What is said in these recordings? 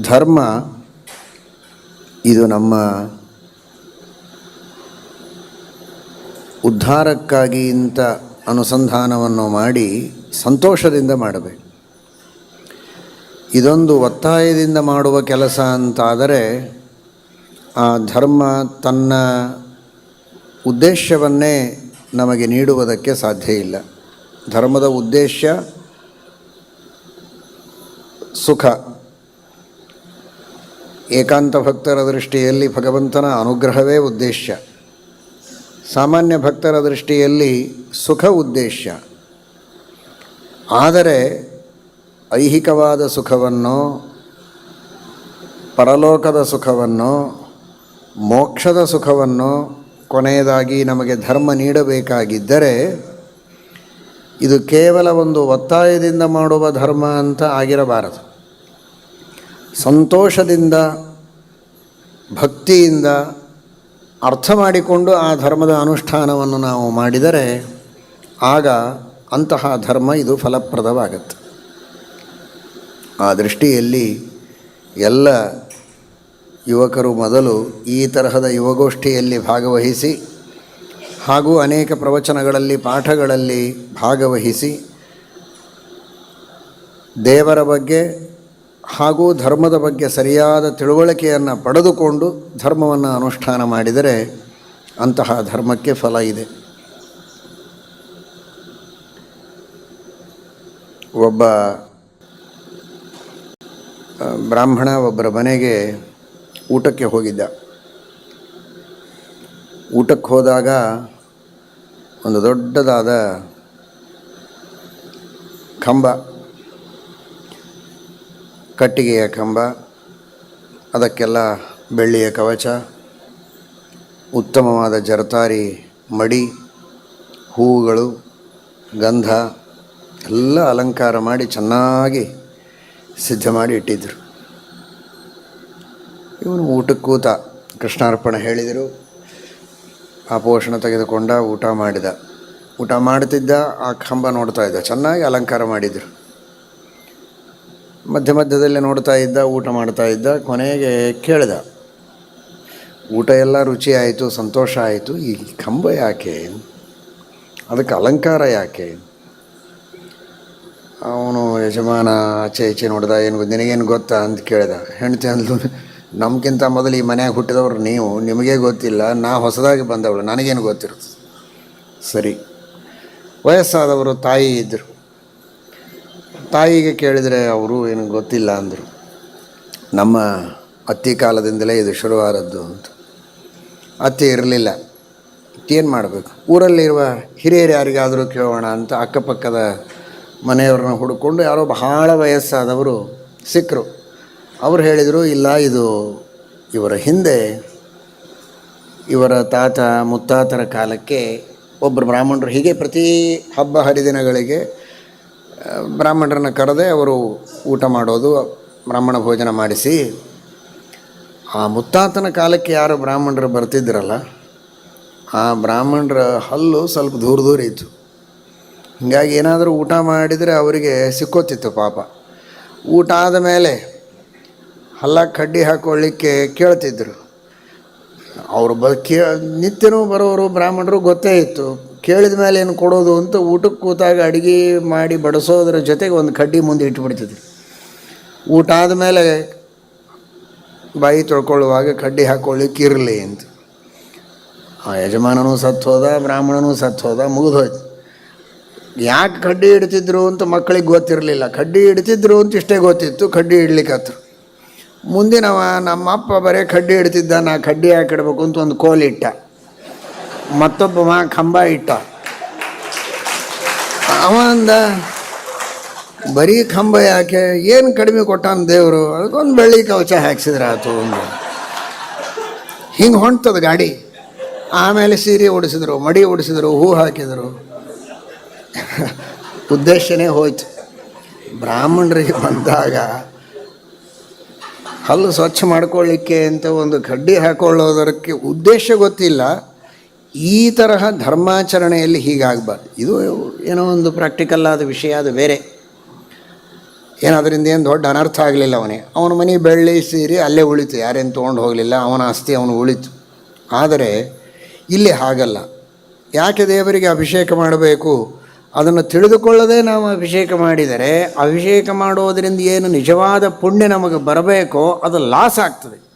ಧರ್ಮ ಇದು ನಮ್ಮ ಉದ್ಧಾರಕ್ಕಾಗಿ ಇಂಥ ಅನುಸಂಧಾನವನ್ನು ಮಾಡಿ ಸಂತೋಷದಿಂದ ಮಾಡಬೇಕು. ಇದೊಂದು ಒತ್ತಾಯದಿಂದ ಮಾಡುವ ಕೆಲಸ ಅಂತಾದರೆ ಆ ಧರ್ಮ ತನ್ನ ಉದ್ದೇಶವನ್ನೇ ನಮಗೆ ನೀಡುವುದಕ್ಕೆ ಸಾಧ್ಯ ಇಲ್ಲ. ಧರ್ಮದ ಉದ್ದೇಶ ಸುಖ. ಏಕಾಂತ ಭಕ್ತರ ದೃಷ್ಟಿಯಲ್ಲಿ ಭಗವಂತನ ಅನುಗ್ರಹವೇ ಉದ್ದೇಶ. ಸಾಮಾನ್ಯ ಭಕ್ತರ ದೃಷ್ಟಿಯಲ್ಲಿ ಸುಖ ಉದ್ದೇಶ. ಆದರೆ ಐಹಿಕವಾದ ಸುಖವನ್ನು, ಪರಲೋಕದ ಸುಖವನ್ನು, ಮೋಕ್ಷದ ಸುಖವನ್ನು ಕೊನೆಯದಾಗಿ ನಮಗೆ ಧರ್ಮ ನೀಡಬೇಕಾಗಿದ್ದರೆ ಇದು ಕೇವಲ ಒಂದು ಒತ್ತಾಯದಿಂದ ಮಾಡುವ ಧರ್ಮ ಅಂತ ಆಗಿರಬಾರದು. ಸಂತೋಷದಿಂದ, ಭಕ್ತಿಯಿಂದ ಅರ್ಥ ಮಾಡಿಕೊಂಡು ಆ ಧರ್ಮದ ಅನುಷ್ಠಾನವನ್ನು ನಾವು ಮಾಡಿದರೆ ಆಗ ಅಂತಹ ಧರ್ಮ ಇದು ಫಲಪ್ರದವಾಗತ್ತೆ. ಆ ದೃಷ್ಟಿಯಲ್ಲಿ ಎಲ್ಲ ಯುವಕರು ಮೊದಲು ಈ ತರಹದ ಯುವಗೋಷ್ಠಿಯಲ್ಲಿ ಭಾಗವಹಿಸಿ ಹಾಗೂ ಅನೇಕ ಪ್ರವಚನಗಳಲ್ಲಿ, ಪಾಠಗಳಲ್ಲಿ ಭಾಗವಹಿಸಿ ದೇವರ ಬಗ್ಗೆ ಹಾಗೂ ಧರ್ಮದ ಬಗ್ಗೆ ಸರಿಯಾದ ತಿಳುವಳಿಕೆಯನ್ನು ಪಡೆದುಕೊಂಡು ಧರ್ಮವನ್ನು ಅನುಷ್ಠಾನ ಮಾಡಿದರೆ ಅಂತಹ ಧರ್ಮಕ್ಕೆ ಫಲ ಇದೆ. ಒಬ್ಬ ಬ್ರಾಹ್ಮಣ ಒಬ್ಬರ ಮನೆಗೆ ಊಟಕ್ಕೆ ಹೋಗಿದ್ದ. ಊಟಕ್ಕೆ ಹೋದಾಗ ಒಂದು ದೊಡ್ಡದಾದ ಕಂಬ ಕಟ್ಟಿಗೆಯ ಕಂಬ, ಅದಕ್ಕೆಲ್ಲ ಬೆಳ್ಳಿಯ ಕವಚ, ಉತ್ತಮವಾದ ಜರತಾರಿ ಮಡಿ, ಹೂವುಗಳು, ಗಂಧ, ಎಲ್ಲ ಅಲಂಕಾರ ಮಾಡಿ ಚೆನ್ನಾಗಿ ಸಿದ್ಧ ಮಾಡಿ ಇಟ್ಟಿದ್ದರು ಇವನು ಊಟಕ್ಕೂತ ಕೃಷ್ಣಾರ್ಪಣ ಹೇಳಿದರು. ಆ ಪೋಷಣ ತೆಗೆದುಕೊಂಡ ಊಟ ಮಾಡಿದ. ಊಟ ಮಾಡ್ತಿದ್ದ, ಆ ಕಂಬ ನೋಡ್ತಾ ಇದ್ದ. ಚೆನ್ನಾಗಿ ಅಲಂಕಾರ ಮಾಡಿದರು. ಮಧ್ಯ ಮಧ್ಯದಲ್ಲಿ ನೋಡ್ತಾ ಇದ್ದ, ಊಟ ಮಾಡ್ತಾ ಇದ್ದ, ಕೊನೆಗೆ ಕೇಳಿದ. ಊಟ ಎಲ್ಲ ರುಚಿ ಆಯಿತು, ಸಂತೋಷ ಆಯಿತು. ಈ ಕಂಬ ಯಾಕೆ? ಅದಕ್ಕೆ ಅಲಂಕಾರ ಯಾಕೆ? ಅವನು ಯಜಮಾನ ಆಚೆ ಈಚೆ ನೋಡ್ದ, ಏನು ನಿನಗೇನು ಗೊತ್ತಾ ಅಂತ ಕೇಳಿದ. ಹೆಂಡತಿ ಅಂದ್ಲು, ನಮಗಿಂತ ಮೊದಲು ಈ ಮನೆಯಾಗ ಹುಟ್ಟಿದವ್ರು ನೀವು, ನಿಮಗೇ ಗೊತ್ತಿಲ್ಲ, ನಾ ಹೊಸದಾಗಿ ಬಂದವಳು, ನನಗೇನು ಗೊತ್ತಿರುತ್ತೆ ಸರಿ. ವಯಸ್ಸಾದವರು ತಾಯಿ ಇದ್ದರು ತಾಯಿಗೆ ಕೇಳಿದರೆ ಅವರು ಏನು ಗೊತ್ತಿಲ್ಲ ಅಂದರು. ನಮ್ಮ ಅತ್ತಿ ಕಾಲದಿಂದಲೇ ಇದು ಶುರುವಾದದ್ದು ಅಂತ. ಅತ್ತಿ ಇರಲಿಲ್ಲ. ಏನು ಮಾಡಬೇಕು? ಊರಲ್ಲಿರುವ ಹಿರಿಯರು ಯಾರಿಗಾದರೂ ಕೇಳೋಣ ಅಂತ ಅಕ್ಕಪಕ್ಕದ ಮನೆಯವ್ರನ್ನ ಹುಡುಕೊಂಡು ಯಾರೋ ಬಹಳ ವಯಸ್ಸಾದವರು ಸಿಕ್ಕರು ಅವ್ರು ಹೇಳಿದರು, ಇಲ್ಲ, ಇದು ಇವರ ಹಿಂದೆ ಇವರ ತಾತ, ಮುತ್ತಾತರ ಕಾಲಕ್ಕೆ ಒಬ್ಬರು ಬ್ರಾಹ್ಮಣರು ಹೀಗೆ ಪ್ರತಿ ಹಬ್ಬ ಹರಿದಿನಗಳಿಗೆ ಬ್ರಾಹ್ಮಣರನ್ನ ಕರೆದೇ ಅವರು ಊಟ ಮಾಡೋದು, ಬ್ರಾಹ್ಮಣ ಭೋಜನ ಮಾಡಿಸಿ. ಆ ಮುತ್ತಾತನ ಕಾಲಕ್ಕೆ ಯಾರು ಬ್ರಾಹ್ಮಣರು ಬರ್ತಿದ್ರಲ್ಲ, ಆ ಬ್ರಾಹ್ಮಣರ ಹಲ್ಲು ಸ್ವಲ್ಪ ದೂರ ದೂರ ಇತ್ತು. ಹೀಗಾಗಿ ಏನಾದರೂ ಊಟ ಮಾಡಿದರೆ ಅವರಿಗೆ ಸಿಕ್ಕೋತಿತ್ತು ಪಾಪ. ಊಟ ಆದ ಮೇಲೆ ಹಲ್ಲ ಕಡ್ಡಿ ಹಾಕೊಳ್ಳಿಕ್ಕೆ ಕೇಳ್ತಿದ್ರು. ಅವರು ಬ ಕೇ ನಿತ್ಯನೂ ಬರೋರು ಬ್ರಾಹ್ಮಣರು ಗೊತ್ತೇ ಇತ್ತು. ಕೇಳಿದ ಮೇಲೆ ಏನು ಕೊಡೋದು ಅಂತ ಊಟಕ್ಕೆ ಕೂತಾಗ ಅಡುಗೆ ಮಾಡಿ ಬಡಿಸೋದ್ರ ಜೊತೆಗೆ ಒಂದು ಕಡ್ಡಿ ಮುಂದೆ ಇಟ್ಬಿಡ್ತಿದ್ರು. ಊಟ ಆದಮೇಲೆ ಬಾಯಿ ತೊಳ್ಕೊಳ್ಳುವಾಗ ಕಡ್ಡಿ ಹಾಕ್ಕೊಳ್ಳಿಕ್ಕೆ ಇರಲಿ ಅಂತ. ಆ ಯಜಮಾನನೂ ಸತ್ತು ಹೋದ, ಬ್ರಾಹ್ಮಣನೂ ಸತ್ತು ಹೋದ, ಮುಗಿದು ಹೋಯ್ತು. ಯಾಕೆ ಕಡ್ಡಿ ಇಡ್ತಿದ್ರು ಅಂತ ಮಕ್ಕಳಿಗೆ ಗೊತ್ತಿರಲಿಲ್ಲ. ಕಡ್ಡಿ ಇಡ್ತಿದ್ರು ಅಂತ ಇಷ್ಟೇ ಗೊತ್ತಿತ್ತು, ಕಡ್ಡಿ ಇಡ್ಲಿಕ್ಕತ್ರು ಮುಂದಿನವ, ನಮ್ಮಪ್ಪ ಬರೀ ಕಡ್ಡಿ ಇಡ್ತಿದ್ದ ನಾ ಕಡ್ಡಿ ಹಾಕಿಡ್ಬೇಕು ಅಂತ ಒಂದು ಕೋಲಿಟ್ಟ ಮತ್ತೊಬ್ಬ ಮಾ ಕಂಬ ಇಟ್ಟ. ಅವಂದ ಬರೀ ಕಂಬ ಯಾಕೆ? ಏನು ಕಡಿಮೆ ಕೊಟ್ಟಾನ ದೇವರು? ಅದಕ್ಕೊಂದು ಬೆಳ್ಳಿ ಕವಚ ಹಾಕ್ಸಿದ್ರೆ ಆತು ಒಂದು ಹಿಂಗೆ ಹೊಂಟದ ಗಾಡಿ. ಆಮೇಲೆ ಸೀರೆ ಓಡಿಸಿದ್ರು ಮಡಿ ಓಡಿಸಿದ್ರು ಹೂ ಹಾಕಿದರು. ಉದ್ದೇಶನೇ ಹೋಯ್ತು. ಬ್ರಾಹ್ಮಣರಿಗೆ ಬಂದಾಗ ಹಲ್ಲು ಸ್ವಚ್ಛ ಮಾಡ್ಕೊಳ್ಳಿಕ್ಕೆ ಅಂತ ಒಂದು ಕಡ್ಡಿ ಹಾಕೊಳ್ಳೋದಕ್ಕೆ ಉದ್ದೇಶ ಗೊತ್ತಿಲ್ಲ. ಈ ತರಹ ಧರ್ಮಾಚರಣೆಯಲ್ಲಿ ಹೀಗಾಗಬಾರ್ದು. ಇದು ಏನೋ ಒಂದು ಪ್ರಾಕ್ಟಿಕಲ್ ಆದ ವಿಷಯ, ಅದು ಬೇರೆ. ಏನಾದ್ರಿಂದ ಏನು ದೊಡ್ಡ ಅನರ್ಥ ಆಗಲಿಲ್ಲ ಅವನೇ ಅವನ ಮನೆ ಬೆಳ್ಳಿ ಸೀರೆ ಅಲ್ಲೇ ಉಳಿತು, ಯಾರೇನು ತೊಗೊಂಡು ಹೋಗಲಿಲ್ಲ, ಅವನ ಆಸ್ತಿ ಅವನು ಉಳಿತು. ಆದರೆ ಇಲ್ಲಿ ಹಾಗಲ್ಲ. ಯಾಕೆ ದೇವರಿಗೆ ಅಭಿಷೇಕ ಮಾಡಬೇಕು? ಅದನ್ನು ತಿಳಿದುಕೊಳ್ಳದೆ ನಾವು ಅಭಿಷೇಕ ಮಾಡಿದರೆ, ಅಭಿಷೇಕ ಮಾಡೋದರಿಂದ ಏನು ನಿಜವಾದ ಪುಣ್ಯ ನಮಗೆ ಬರಬೇಕೋ, ಅದು ಲಾಸ್ ಆಗ್ತದೆ.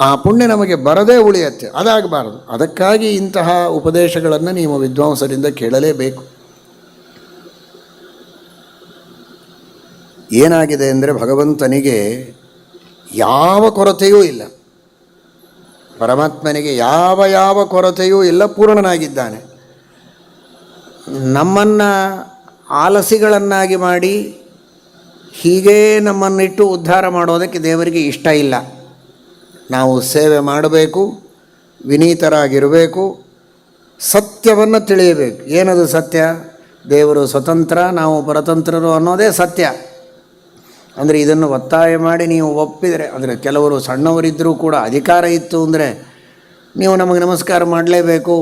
ಆ ಪುಣ್ಯ ನಮಗೆ ಬರದೇ ಉಳಿಯತ್ತೆ, ಅದಾಗಬಾರದು. ಅದಕ್ಕಾಗಿ ಇಂತಹ ಉಪದೇಶಗಳನ್ನು ನೀವು ವಿದ್ವಾಂಸರಿಂದ ಕೇಳಲೇಬೇಕು. ಏನಾಗಿದೆ ಅಂದರೆ ಭಗವಂತನಿಗೆ ಯಾವ ಕೊರತೆಯೂ ಇಲ್ಲ. ಪರಮಾತ್ಮನಿಗೆ ಯಾವ ಯಾವ ಕೊರತೆಯೂ ಇಲ್ಲ, ಪೂರ್ಣನಾಗಿದ್ದಾನೆ. ನಮ್ಮನ್ನು ಆಲಸಿಗಳನ್ನಾಗಿ ಮಾಡಿ ಹೀಗೇ ನಮ್ಮನ್ನಿಟ್ಟು ಉದ್ಧಾರ ಮಾಡೋದಕ್ಕೆ ದೇವರಿಗೆ ಇಷ್ಟ ಇಲ್ಲ. ನಾವು ಸೇವೆ ಮಾಡಬೇಕು, ವಿನೀತರಾಗಿರಬೇಕು, ಸತ್ಯವನ್ನು ತಿಳಿಯಬೇಕು. ಏನದು ಸತ್ಯ? ದೇವರು ಸ್ವತಂತ್ರ, ನಾವು ಪರತಂತ್ರರು ಅನ್ನೋದೇ ಸತ್ಯ. ಅಂದರೆ ಇದನ್ನು ಒತ್ತಾಯ ಮಾಡಿ ನೀವು ಒಪ್ಪಿದರೆ, ಅಂದರೆ ಕೆಲವರು ಸಣ್ಣವರಿದ್ದರೂ ಕೂಡ ಅಧಿಕಾರ ಇತ್ತು ಅಂದರೆ ನೀವು ನಮಗೆ ನಮಸ್ಕಾರ ಮಾಡಲೇಬೇಕು,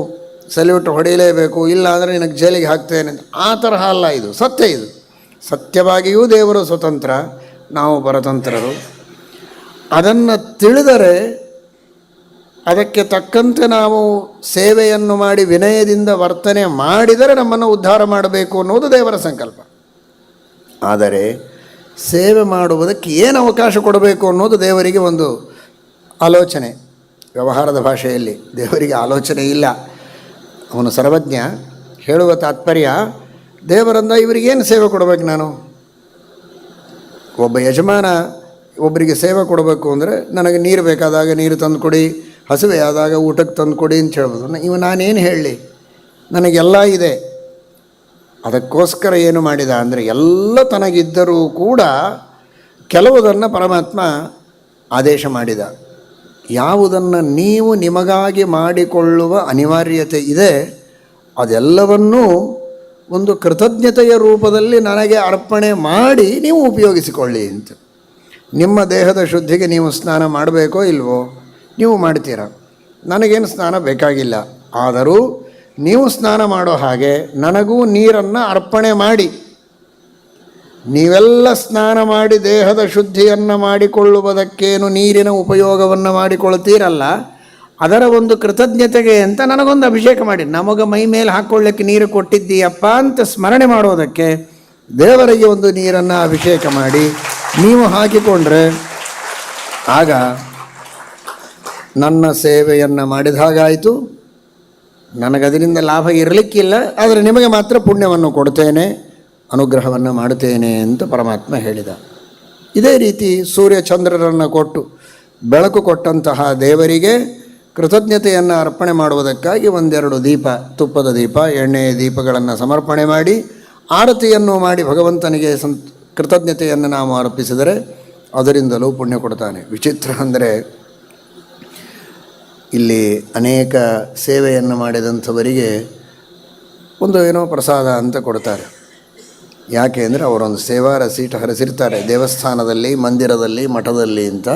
ಸಲ್ಯೂಟ್ ಹೊಡೆಯಲೇಬೇಕು, ಇಲ್ಲ ಅಂದರೆ ನಿನಗೆ ಜೈಲಿಗೆ ಹಾಕ್ತೇನೆ ಆ ತರಹ ಅಲ್ಲ ಇದು. ಸತ್ಯ ಇದು. ಸತ್ಯವಾಗಿಯೂ ದೇವರು ಸ್ವತಂತ್ರ, ನಾವು ಪರತಂತ್ರರು. ಅದನ್ನು ತಿಳಿದರೆ ಅದಕ್ಕೆ ತಕ್ಕಂತೆ ನಾವು ಸೇವೆಯನ್ನು ಮಾಡಿ ವಿನಯದಿಂದ ವರ್ತನೆ ಮಾಡಿದರೆ ನಮ್ಮನ್ನು ಉದ್ಧಾರ ಮಾಡಬೇಕು ಅನ್ನೋದು ದೇವರ ಸಂಕಲ್ಪ. ಆದರೆ ಸೇವೆ ಮಾಡುವುದಕ್ಕೆ ಏನು ಅವಕಾಶ ಕೊಡಬೇಕು ಅನ್ನೋದು ದೇವರಿಗೆ ಒಂದು ಆಲೋಚನೆ. ವ್ಯವಹಾರದ ಭಾಷೆಯಲ್ಲಿ ದೇವರಿಗೆ ಆಲೋಚನೆ ಇಲ್ಲ. ಅವನು ಸರ್ವಜ್ಞ, ಹೇಳುವ ತಾತ್ಪರ್ಯ ದೇವರಂದ ಇವರಿಗೇನು ಸೇವೆ ಕೊಡಬೇಕು ನಾನು? ಒಬ್ಬ ಯಜಮಾನ ಒಬ್ಬರಿಗೆ ಸೇವೆ ಕೊಡಬೇಕು ಅಂದರೆ ನನಗೆ ನೀರು ಬೇಕಾದಾಗ ನೀರು ತಂದು ಕೊಡಿ, ಹಸಿವೆ ಆದಾಗ ಊಟಕ್ಕೆ ತಂದು ಕೊಡಿ ಅಂತ ಹೇಳ್ಬೋದು. ಇವು ನಾನೇನು ಹೇಳಲಿ? ನನಗೆಲ್ಲ ಇದೆ. ಅದಕ್ಕೋಸ್ಕರ ಏನು ಮಾಡಿದ ಅಂದರೆ ಎಲ್ಲ ತನಗಿದ್ದರೂ ಕೂಡ ಕೆಲವುದನ್ನು ಪರಮಾತ್ಮ ಆದೇಶ ಮಾಡಿದ. ಯಾವುದನ್ನು ನೀವು ನಿಮಗಾಗಿ ಮಾಡಿಕೊಳ್ಳುವ ಅನಿವಾರ್ಯತೆ ಇದೆ, ಅದೆಲ್ಲವನ್ನೂ ಒಂದು ಕೃತಜ್ಞತೆಯ ರೂಪದಲ್ಲಿ ನನಗೆ ಅರ್ಪಣೆ ಮಾಡಿ ನೀವು ಉಪಯೋಗಿಸಿಕೊಳ್ಳಿ ಅಂತ. ನಿಮ್ಮ ದೇಹದ ಶುದ್ಧಿಗೆ ನೀವು ಸ್ನಾನ ಮಾಡಬೇಕೋ ಇಲ್ವೋ, ನೀವು ಮಾಡ್ತೀರ. ನನಗೇನು ಸ್ನಾನ ಬೇಕಾಗಿಲ್ಲ. ಆದರೂ ನೀವು ಸ್ನಾನ ಮಾಡೋ ಹಾಗೆ ನನಗೂ ನೀರನ್ನು ಅರ್ಪಣೆ ಮಾಡಿ. ನೀವೆಲ್ಲ ಸ್ನಾನ ಮಾಡಿ ದೇಹದ ಶುದ್ಧಿಯನ್ನು ಮಾಡಿಕೊಳ್ಳುವುದಕ್ಕೇನು ನೀರಿನ ಉಪಯೋಗವನ್ನು ಮಾಡಿಕೊಳ್ತೀರಲ್ಲ ಅದರ ಒಂದು ಕೃತಜ್ಞತೆಗೆ ಅಂತ ನನಗೊಂದು ಅಭಿಷೇಕ ಮಾಡಿ. ನಮಗೆ ಮೈ ಮೇಲೆ ಹಾಕ್ಕೊಳ್ಳಿಕ್ಕೆ ನೀರು ಕೊಟ್ಟಿದ್ದೀಯಪ್ಪ ಅಂತ ಸ್ಮರಣೆ ಮಾಡೋದಕ್ಕೆ ದೇವರಿಗೆ ಒಂದು ನೀರನ್ನು ಅಭಿಷೇಕ ಮಾಡಿ. ನೀವು ಹಾಕಿಕೊಂಡ್ರೆ ಆಗ ನನ್ನ ಸೇವೆಯನ್ನು ಮಾಡಿದ ಹಾಗಾಯಿತು. ನನಗದರಿಂದ ಲಾಭ ಇರಲಿಕ್ಕಿಲ್ಲ, ಆದರೆ ನಿಮಗೆ ಮಾತ್ರ ಪುಣ್ಯವನ್ನು ಕೊಡ್ತೇನೆ, ಅನುಗ್ರಹವನ್ನು ಮಾಡುತ್ತೇನೆ ಅಂತ ಪರಮಾತ್ಮ ಹೇಳಿದ. ಇದೇ ರೀತಿ ಸೂರ್ಯ ಚಂದ್ರರನ್ನು ಕೊಟ್ಟು ಬೆಳಕು ಕೊಟ್ಟಂತಹ ದೇವರಿಗೆ ಕೃತಜ್ಞತೆಯನ್ನು ಅರ್ಪಣೆ ಮಾಡುವುದಕ್ಕಾಗಿ ಒಂದೆರಡು ದೀಪ, ತುಪ್ಪದ ದೀಪ, ಎಣ್ಣೆಯ ದೀಪಗಳನ್ನು ಸಮರ್ಪಣೆ ಮಾಡಿ, ಆರತಿಯನ್ನು ಮಾಡಿ ಭಗವಂತನಿಗೆ ಸಂ ಕೃತಜ್ಞತೆಯನ್ನು ನಾವು ಆರೋಪಿಸಿದರೆ ಅದರಿಂದಲೂ ಪುಣ್ಯ ಕೊಡ್ತಾನೆ. ವಿಚಿತ್ರ ಅಂದರೆ ಇಲ್ಲಿ ಅನೇಕ ಸೇವೆಯನ್ನು ಮಾಡಿದಂಥವರಿಗೆ ಒಂದು ಏನೋ ಪ್ರಸಾದ ಅಂತ ಕೊಡ್ತಾರೆ. ಯಾಕೆ ಅಂದರೆ ಅವರೊಂದು ಸೇವಾ ರಸೀಟ್ ಹರಿಸಿರ್ತಾರೆ. ದೇವಸ್ಥಾನದಲ್ಲಿ, ಮಂದಿರದಲ್ಲಿ, ಮಠದಲ್ಲಿ ಅಂತ.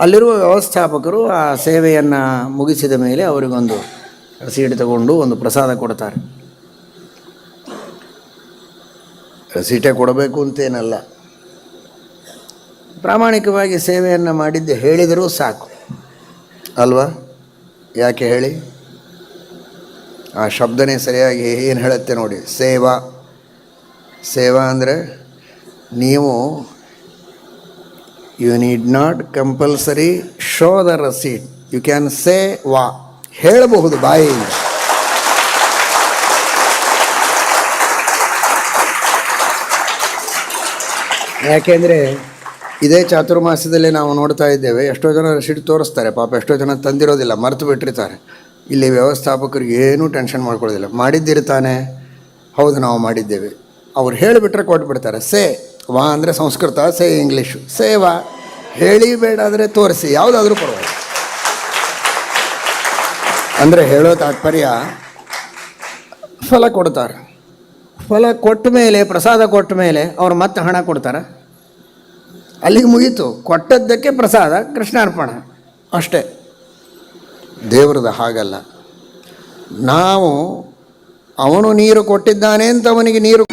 ಅಲ್ಲಿರುವ ವ್ಯವಸ್ಥಾಪಕರು ಆ ಸೇವೆಯನ್ನು ಮುಗಿಸಿದ ಮೇಲೆ ಅವರಿಗೊಂದು ರಸೀಟ್ ತಗೊಂಡು ಒಂದು ಪ್ರಸಾದ ಕೊಡ್ತಾರೆ. ರಸೀಟೇ ಕೊಡಬೇಕು ಅಂತೇನಲ್ಲ. ಪ್ರಾಮಾಣಿಕವಾಗಿ ಸೇವೆಯನ್ನು ಮಾಡಿದ್ದು, ಹೇಳಿದರೂ ಸಾಕು. ಅಲ್ವಾ? ಯಾಕೆ ಹೇಳಿ? ಆ ಶಬ್ದನೇ ಸರಿಯಾಗಿ ಏನು ಹೇಳುತ್ತೆ ನೋಡಿ, ಸೇವಾ. ಸೇವಾ ಅಂದರೆ ನೀವು you need not compulsory show the receipt you can say ವಾ. ಹೇಳಬಹುದು ಬಾಯಿಯಿಂದ ಯಾಕೆಂದರೆ ಇದೇ ಚಾತುರ್ಮಾಸದಲ್ಲಿ ನಾವು ನೋಡ್ತಾ ಇದ್ದೇವೆ, ಎಷ್ಟೋ ಜನ ರಸೀಟ್ ತೋರಿಸ್ತಾರೆ, ಪಾಪ ಎಷ್ಟೋ ಜನ ತಂದಿರೋದಿಲ್ಲ, ಮರೆತು ಬಿಟ್ಟಿರ್ತಾರೆ. ಇಲ್ಲಿ ವ್ಯವಸ್ಥಾಪಕರಿಗೆ ಏನೂ ಟೆನ್ಷನ್ ಮಾಡ್ಕೊಳ್ಳೋದಿಲ್ಲ. ಮಾಡಿದ್ದಿರ್ತಾನೆ ಹೌದು, ನಾವು ಮಾಡಿದ್ದೇವೆ. ಅವ್ರು ಹೇಳಿಬಿಟ್ರೆ ಕೊಟ್ಬಿಡ್ತಾರೆ, ಸೇ ವಾ ಅಂದರೆ ಸಂಸ್ಕೃತ, ಸೇ ಇಂಗ್ಲೀಷು ಸೇವಾ ಹೇಳಿ ಬೇಡ ತೋರಿಸಿ, ಯಾವುದಾದ್ರೂ ಪರವಾಗಿಲ್ಲ. ಅಂದರೆ ಹೇಳೋ ತಾತ್ಪರ್ಯ, ಫಲ ಕೊಡ್ತಾರೆ. ಫಲ ಕೊಟ್ಟ ಮೇಲೆ, ಪ್ರಸಾದ ಕೊಟ್ಟ ಮೇಲೆ ಅವ್ರು ಮತ್ತೆ ಹಣ ಕೊಡ್ತಾರೆ. ಅಲ್ಲಿಗೆ ಮುಗೀತು. ಕೊಟ್ಟದ್ದಕ್ಕೆ ಪ್ರಸಾದ, ಕೃಷ್ಣಾರ್ಪಣ. ಅಷ್ಟೇ. ದೇವ್ರದ್ದು ಹಾಗಲ್ಲ. ನಾವು ಅವನು ನೀರು ಕೊಟ್ಟಿದ್ದಾನೆ ಅಂತ ಅವನಿಗೆ ನೀರು